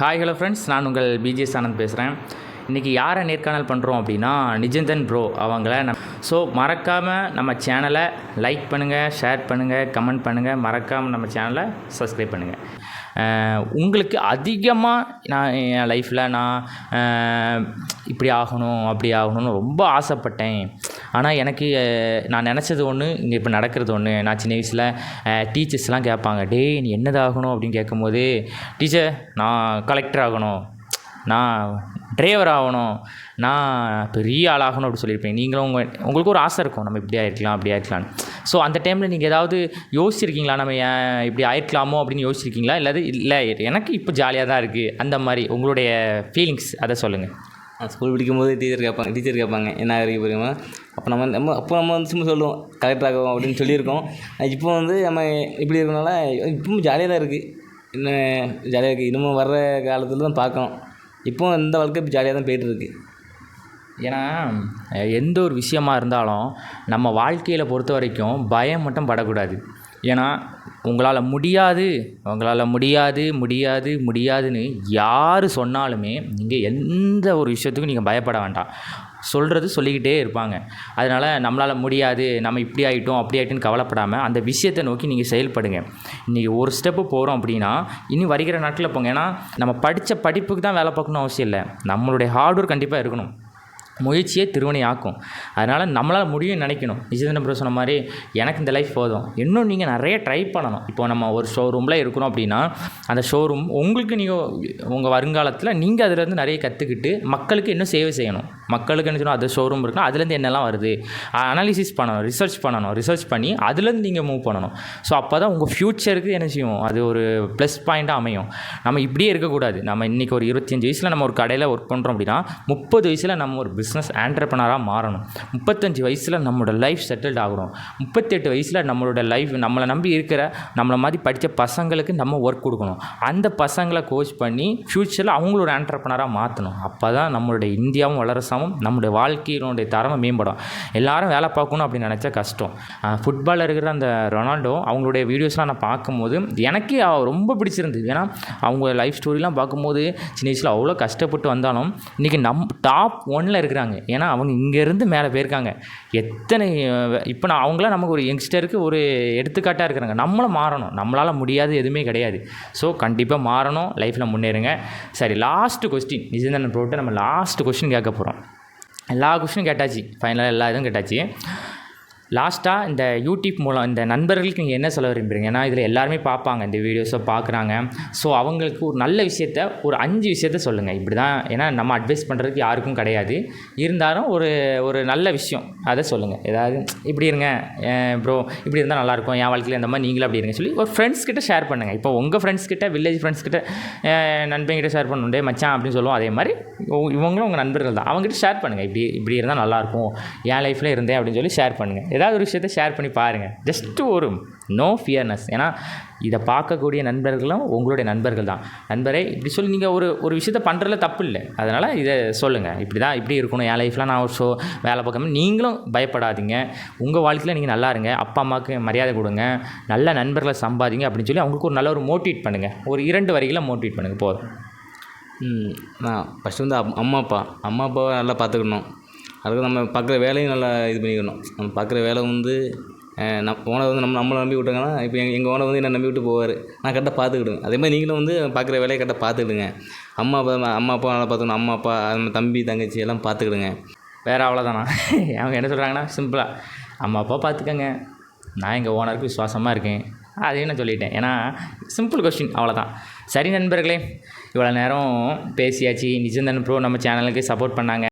Hi hello friends நான் உங்கள் BGS Anand பேசுகிறேன் இன்றைக்கி யாரை நேர்காணல் பண்ணுறோம் அப்படின்னா நிஜந்தன் ப்ரோ அவங்கள நம் ஸோ மறக்காமல் நம்ம சேனலை லைக் பண்ணுங்கள் ஷேர் பண்ணுங்கள் கமெண்ட் பண்ணுங்கள் மறக்காமல் நம்ம சேனலை சப்ஸ்கிரைப் பண்ணுங்கள் உங்களுக்கு அதிகமாக நான் என் லைஃப்பில் நான் இப்படி ஆகணும் அப்படி ஆகணும்னு ரொம்ப ஆசைப்பட்டேன். ஆனால் எனக்கு நான் நினச்சது ஒன்று இங்கே இப்போ நடக்கிறது ஒன்று நான் சின்ன வயசில் டீச்சர்ஸ்லாம் கேட்பாங்க டேய் நீ என்னதாகணும்? அப்படின்னு கேட்கும்போது டீச்சர் நான் கலெக்டர் ஆகணும். நான் டிரைவர் ஆகணும். நான் பெரிய ஆளாகணும் அப்படி சொல்லியிருப்பேன். நீங்களும் உங்கள் உங்களுக்கு ஒரு ஆசை இருக்கும். நம்ம இப்படி ஆயிருக்கலாம் அப்படி ஆயிருக்கலாம்னு. ஸோ அந்த டைமில் நீங்கள் ஏதாவது யோசிச்சிருக்கீங்களா? நம்ம ஏன் இப்படி ஆயிருக்கலாமோ அப்படின்னு யோசிச்சிருக்கீங்களா? இல்லை இல்லை எனக்கு இப்போ ஜாலியாக தான் இருக்குது அந்த மாதிரி உங்களுடைய ஃபீலிங்ஸ் அதை சொல்லுங்கள் நான் ஸ்கூல் படிக்கும்போது டீச்சர் கேட்பாங்க டீச்சர் கேட்பாங்க என்ன இருக்கு புரியுமா அப்போ நம்ம நம்ம அப்போ நம்ம வந்து சும்மா சொல்லுவோம் கலெக்டர் ஆகும் அப்படின்னு சொல்லியிருக்கோம். இப்போ வந்து நம்ம இப்படி இருக்கனால இப்பவும் ஜாலியாக தான் இருக்குது இன்னும் ஜாலியாக இருக்குது இன்னமும் வர்ற காலத்தில் தான் பார்க்கணும். இப்போ இந்த வாழ்க்கை இப்போ ஜாலியாக தான் போயிட்டு இருக்கு ஏன்னா எந்த ஒரு விஷயமா இருந்தாலும் நம்ம வாழ்க்கையில் பொறுத்த வரைக்கும் பயம் மட்டும் படக்கூடாது. ஏன்னா உங்களால் முடியாது உங்களால் முடியாது முடியாது முடியாதுன்னு யார் சொன்னாலுமே நீங்கள் எந்த ஒரு விஷயத்துக்கும் நீங்கள் பயப்பட வேண்டாம். சொல்கிறது சொல்லிக்கிட்டே இருப்பாங்க. அதனால் நம்மளால் முடியாது நம்ம இப்படி ஆகிட்டோம் அப்படி ஆகிட்டோன்னு கவலைப்படாமல் அந்த விஷயத்தை நோக்கி நீங்கள் செயல்படுங்க. இன்றைக்கி ஒரு ஸ்டெப்பு போகிறோம் அப்படின்னா இனி வருகிற நாட்டில் போங்க. ஏன்னா நம்ம படித்த படிப்புக்கு தான் வேலை பார்க்கணும் அவசியம் இல்லை. நம்மளுடைய ஹார்ட் ஒர்க் கண்டிப்பாக இருக்கணும். முயற்சியே திருவனை ஆக்கும். அதனால் நம்மளால் முடியும்னு நினைக்கணும். நிஜதன சொன்ன மாதிரி எனக்கு இந்த லைஃப் போதும். இன்னும் நீங்கள் நிறைய ட்ரை பண்ணணும். இப்போ நம்ம ஒரு ஷோரூமில் இருக்கிறோம் அப்படின்னா அந்த ஷோரூம் உங்களுக்கு நீங்கள் உங்கள் வருங்காலத்தில் நீங்கள் அதிலேருந்து நிறைய கற்றுக்கிட்டு மக்களுக்கு இன்னும் சேவை செய்யணும். மக்களுக்கு என்ன அது ஷோரூம் இருக்குன்னா அதுலேருந்து என்னெல்லாம் வருது? அனாலிசிஸ் பண்ணணும் ரிசர்ச் பண்ணணும் ரிசர்ச் பண்ணி அதுலேருந்து நீங்கள் மூவ் பண்ணணும். ஸோ அப்போ தான் உங்கள் ஃப்யூச்சருக்கு என்ன செய்யும்? அது ஒரு ப்ளஸ் பாயிண்ட்டாக அமையும். நம்ம இப்படியே இருக்கக்கூடாது. நம்ம இன்றைக்கி ஒரு இருபத்தஞ்சி வயசில் நம்ம ஒரு கடையில் ஒர்க் பண்ணுறோம் அப்படின்னா முப்பது வயசில் நம்ம ஒரு பிஸ்னஸ் ஆண்டர்பனராக மாறணும். முப்பத்தஞ்சு வயசில் நம்மளோட லைஃப் செட்டில்ட் ஆகணும். முப்பத்தெட்டு வயசில் நம்மளோட லைஃப் நம்மளை நம்பி இருக்கிற நம்மளை மாதிரி படித்த பசங்களுக்கு நம்ம ஒர்க் கொடுக்கணும். அந்த பசங்களை கோச் பண்ணி ஃப்யூச்சரில் அவங்களோட ஆண்டர்பனராக மாற்றணும் அப்போ தான் நம்மளுடைய இந்தியாவும் வளரசாமும் நம்மளுடைய வாழ்க்கையினுடைய தரமை மேம்படும். எல்லாரும் வேலை பார்க்கணும் அப்படின்னு நினச்சா கஷ்டம். ஃபுட்பாலில் இருக்கிற அந்த ரொனால்டோ அவங்களுடைய வீடியோஸ்லாம் நான் பார்க்கும்போது எனக்கே ரொம்ப பிடிச்சிருந்தது. ஏன்னா அவங்க லைஃப் ஸ்டோரிலாம் பார்க்கும்போது சின்ன வயசில் அவ்வளோ கஷ்டப்பட்டு வந்தாலும் இன்றைக்கி நம் டாப் ஒன்னில் இருக்கிறாங்க. ஏன்னா அவங்க இங்கேருந்து மேலே போயிருக்காங்க. எத்தனை இப்போ நான் அவங்களாம் நமக்கு ஒரு யங்ஸ்டருக்கு ஒரு எடுத்துக்காட்டாக இருக்கிறாங்க. நம்மளும் மாறணும். நம்மளால் முடியாது எதுவுமே கிடையாது. ஸோ கண்டிப்பாக மாறணும். லைஃப்பில் முன்னேறுங்க. சரி லாஸ்ட்டு கொஸ்டின் நிஜந்தன் போட்டு நம்ம லாஸ்ட் கொஸ்டின் கேட்க போகிறோம் எல்லா கொஸ்டினும் கேட்டாச்சு. ஃபைனலாக எல்லா இதுவும் கேட்டாச்சு. லாஸ்ட்டாக இந்த யூடியூப் மூலம் இந்த நண்பர்களுக்கு நீங்கள் என்ன சொல்ல விரும்புறீங்க? ஏன்னா இதில் எல்லாருமே பார்ப்பாங்க. இந்த வீடியோஸை பார்க்குறாங்க. ஸோ அவங்களுக்கு ஒரு நல்ல விஷயத்த ஒரு அஞ்சு விஷயத்த சொல்லுங்கள் இப்படி தான் ஏன்னா நம்ம அட்வைஸ் பண்ணுறதுக்கு யாருக்கும் கிடையாது. இருந்தாலும் ஒரு ஒரு நல்ல விஷயம் அதை சொல்லுங்கள் ஏதாவது இப்படி இருங்க ப்ரோ இப்படி இருந்தால் நல்லாயிருக்கும் என் வாழ்க்கையில் இந்த மாதிரி நீங்களும் அப்படி இருங்க சொல்லி ஒரு ஃப்ரெண்ட்ஸ் கிட்ட ஷேர் பண்ணுங்கள் இப்போ உங்கள் ஃப்ரெண்ட்ஸ் கிட்ட வில்லேஜ் ஃப்ரெண்ட்ஸ் கிட்ட நண்பங்கிட்ட ஷேர் பண்ணுண்டே மச்சான் அப்படின்னு சொல்லுவோம். அதே மாதிரி இவங்களும் உங்கள் நண்பர்கள் தான். அவங்ககிட்ட ஷேர் பண்ணுங்கள் இப்படி இப்படி இருந்தால் நல்லாயிருக்கும் என் லைஃப்பில் இருந்தேன் அப்படின்னு சொல்லி ஷேர் பண்ணுங்கள் ஏதாவது ஒரு விஷயத்தை ஷேர் பண்ணி பாருங்கள் ஜஸ்ட்டு ஒரு நோ ஃபியர்னஸ் ஏன்னா இதை பார்க்கக்கூடிய நண்பர்களும் உங்களுடைய நண்பர்கள் தான். நண்பரே இப்படி சொல்லி நீங்கள் ஒரு ஒரு விஷயத்த பண்ணுறதுல தப்பு இல்லை. அதனால் இதை சொல்லுங்கள் இப்படி தான் இப்படி இருக்கணும். என் லைஃப்பில் நான் ஒரு ஷோ வேலை பார்க்காம நீங்களும் பயப்படாதீங்க. உங்கள் வாழ்க்கையில் நீங்கள் நல்லா இருங்க. அப்பா அம்மாவுக்கு மரியாதை கொடுங்க. நல்ல நண்பர்களை சம்பாதிங்க அப்படின்னு சொல்லி அவங்களுக்கு ஒரு நல்ல ஒரு மோட்டிவேட் பண்ணுங்கள் ஒரு இரண்டு வரிகளை மோட்டிவேட் பண்ணுங்கள் போதும். ம், நான் ஃபஸ்ட்டு வந்து அம்மா அப்பா. அம்மா அப்பாவை நல்லா பார்த்துக்கணும். அதுக்கு நம்ம பார்க்குற வேலையும் நல்லா இது பண்ணிக்கணும். நம்ம பார்க்குற வேலை வந்து நம் ஓனர் வந்து நம்ம நம்மளை நம்பி விட்டாங்கன்னா இப்போ எங்கள் எங்கள் ஓனர் வந்து என்ன நம்பி விட்டு போவார். நான் கரெக்டாக பார்த்துக்கிடுவேன். அதே மாதிரி நீங்களும் வந்து பார்க்குற வேலையை கரெக்டாக பார்த்துக்கிடுங்க. அம்மா அப்பா அம்மா அப்பா நல்லா பார்த்துக்கணும். அம்மா அப்பா நம்ம தம்பி தங்கச்சி எல்லாம் பார்த்துக்கிடுங்க. வேறு அவ்வளோதானா அவங்க என்ன சொல்கிறாங்கன்னா சிம்பிளாக அம்மா அப்பா பார்த்துக்கங்க. நான் எங்கள் ஓனருக்கு விசுவாசமாக இருக்கேன். அதையும் நான் சொல்லிட்டேன். ஏன்னா சிம்பிள் கொஸ்டின் அவ்வளோதான் சரி நண்பர்களே இவ்வளோ நேரம் பேசியாச்சு. நிஜந்தன் ப்ரோ நம்ம சேனலுக்கு சப்போர்ட் பண்ணாங்க.